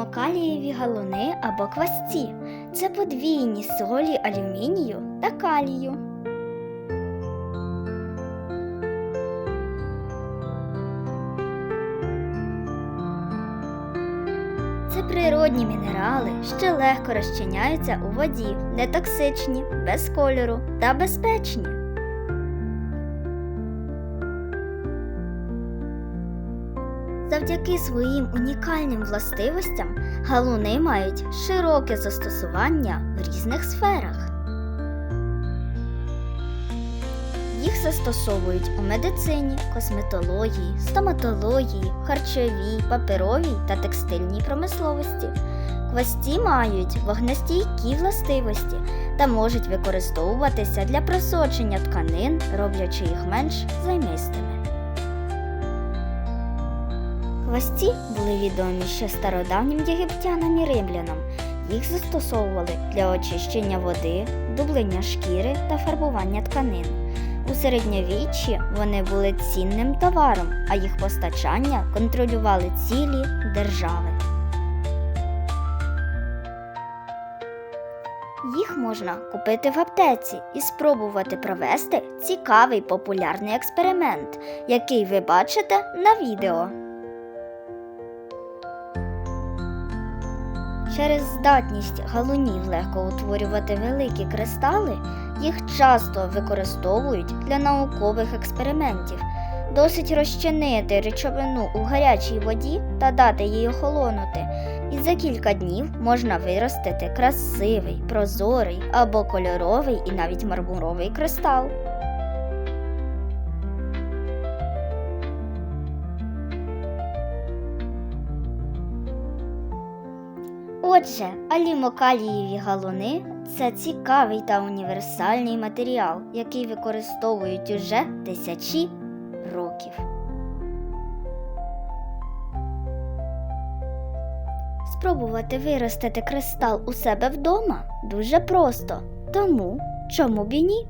Алімокалієві галуни або квасці це подвійні солі алюмінію та калію. Це природні мінерали, що легко розчиняються у воді, нетоксичні, без кольору та безпечні. Завдяки своїм унікальним властивостям галуни мають широке застосування в різних сферах. Їх застосовують у медицині, косметології, стоматології, харчовій, паперовій та текстильній промисловості. Квасті мають вогнестійкі властивості та можуть використовуватися для просочення тканин, роблячи їх менш займистими. Хвості були відомі ще стародавнім єгиптянам і римлянам. Їх застосовували для очищення води, дублення шкіри та фарбування тканин. У середньовіччі вони були цінним товаром, а їх постачання контролювали цілі держави. Їх можна купити в аптеці і спробувати провести цікавий популярний експеримент, який ви бачите на відео. Через здатність галунів легко утворювати великі кристали, їх часто використовують для наукових експериментів. Досить розчинити речовину у гарячій воді та дати їй охолонути, і за кілька днів можна виростити красивий, прозорий або кольоровий і навіть мармуровий кристал. Отже, алімокалієві галуни це цікавий та універсальний матеріал, який використовують уже тисячі років. Спробувати виростити кристал у себе вдома дуже просто, тому чому б і ні?